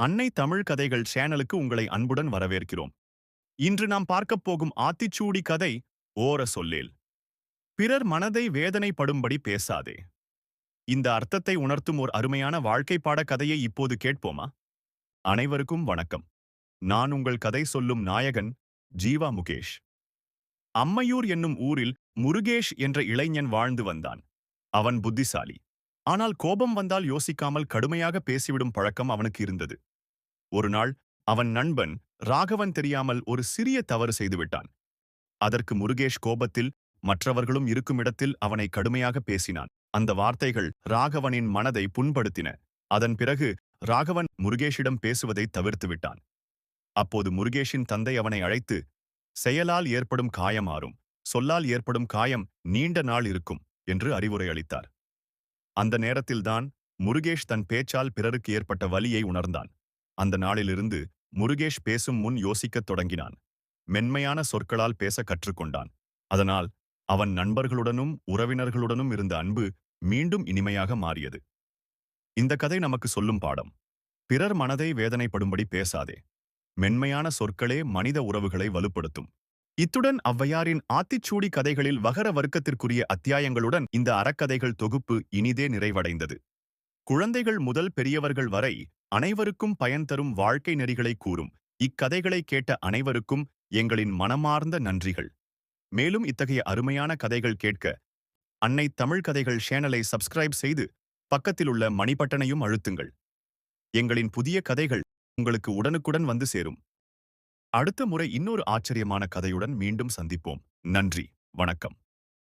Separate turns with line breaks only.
அன்னை தமிழ் கதைகள் சேனலுக்கு உங்களை அன்புடன் வரவேற்கிறோம். இன்று நாம் பார்க்கப் போகும் ஆத்திச்சூடி கதை ஓர சொல்லேல். பிறர் மனதை வேதனைப்படும்படி பேசாதே. இந்த அர்த்தத்தை உணர்த்தும் ஓர் அருமையான வாழ்க்கை பாட கதையை இப்போது கேட்போமா? அனைவருக்கும் வணக்கம். நான் உங்கள் கதை சொல்லும் நாயகன் ஜீவா முகேஷ். அம்மையூர் என்னும் ஊரில் முருகேஷ் என்ற இளைஞன் வாழ்ந்து வந்தான். அவன் புத்திசாலி. ஆனால் கோபம் வந்தால் யோசிக்காமல் கடுமையாக பேசிவிடும் பழக்கம் அவனுக்கு இருந்தது. ஒருநாள் அவன் நண்பன் ராகவன் தெரியாமல் ஒரு சிறிய தவறு செய்துவிட்டான். அதற்கு முருகேஷ் கோபத்தில் மற்றவர்களும் இருக்கும் இடத்தில் அவனை கடுமையாக பேசினான். அந்த வார்த்தைகள் ராகவனின் மனதை புண்படுத்தின. அதன் பிறகு ராகவன் முருகேஷிடம் பேசுவதை தவிர்த்து விட்டான். அப்போது முருகேஷின் தந்தை அவனை அழைத்து செயலால் ஏற்படும் காயம் ஆறும் சொல்லால் ஏற்படும் காயம் நீண்ட நாள் இருக்கும் என்று அறிவுரை அளித்தார். அந்த நேரத்தில்தான் முருகேஷ் தன் பேச்சால் பிறருக்கு ஏற்பட்ட வலியை உணர்ந்தான். அந்த நாளிலிருந்து முருகேஷ் பேசும் முன் யோசிக்கத் தொடங்கினான். மென்மையான சொற்களால் பேச கற்றுக்கொண்டான். அதனால் அவன் நண்பர்களுடனும் உறவினர்களுடனும் இருந்த அன்பு மீண்டும் இனிமையாக மாறியது. இந்த கதை நமக்கு சொல்லும் பாடம். பிறர் மனதை வேதனைப்படும்படி பேசாதே. மென்மையான சொற்களே மனித உறவுகளை வலுப்படுத்தும். இத்துடன் ஔவையாரின் ஆத்திச்சூடி கதைகளில் வகர வர்க்கத்திற்குரிய அத்தியாயங்களுடன் இந்த அறக்கதைகள் தொகுப்பு இனிதே நிறைவடைந்தது. குழந்தைகள் முதல் பெரியவர்கள் வரை அனைவருக்கும் பயன் தரும் வாழ்க்கை நெறிகளை கூறும். இக்கதைகளை கேட்ட அனைவருக்கும் எங்களின் மனமார்ந்த நன்றிகள். மேலும் இத்தகைய அருமையான கதைகள் கேட்க அன்னை தமிழ் கதைகள் சேனலை சப்ஸ்கிரைப் செய்து பக்கத்திலுள்ள மணிப்பட்டனையும் அழுத்துங்கள். எங்களின் புதிய கதைகள் உங்களுக்கு உடனுக்குடன் வந்து சேரும். அடுத்த முறை இன்னொரு ஆச்சரியமான கதையுடன் மீண்டும் சந்திப்போம். நன்றி. வணக்கம்.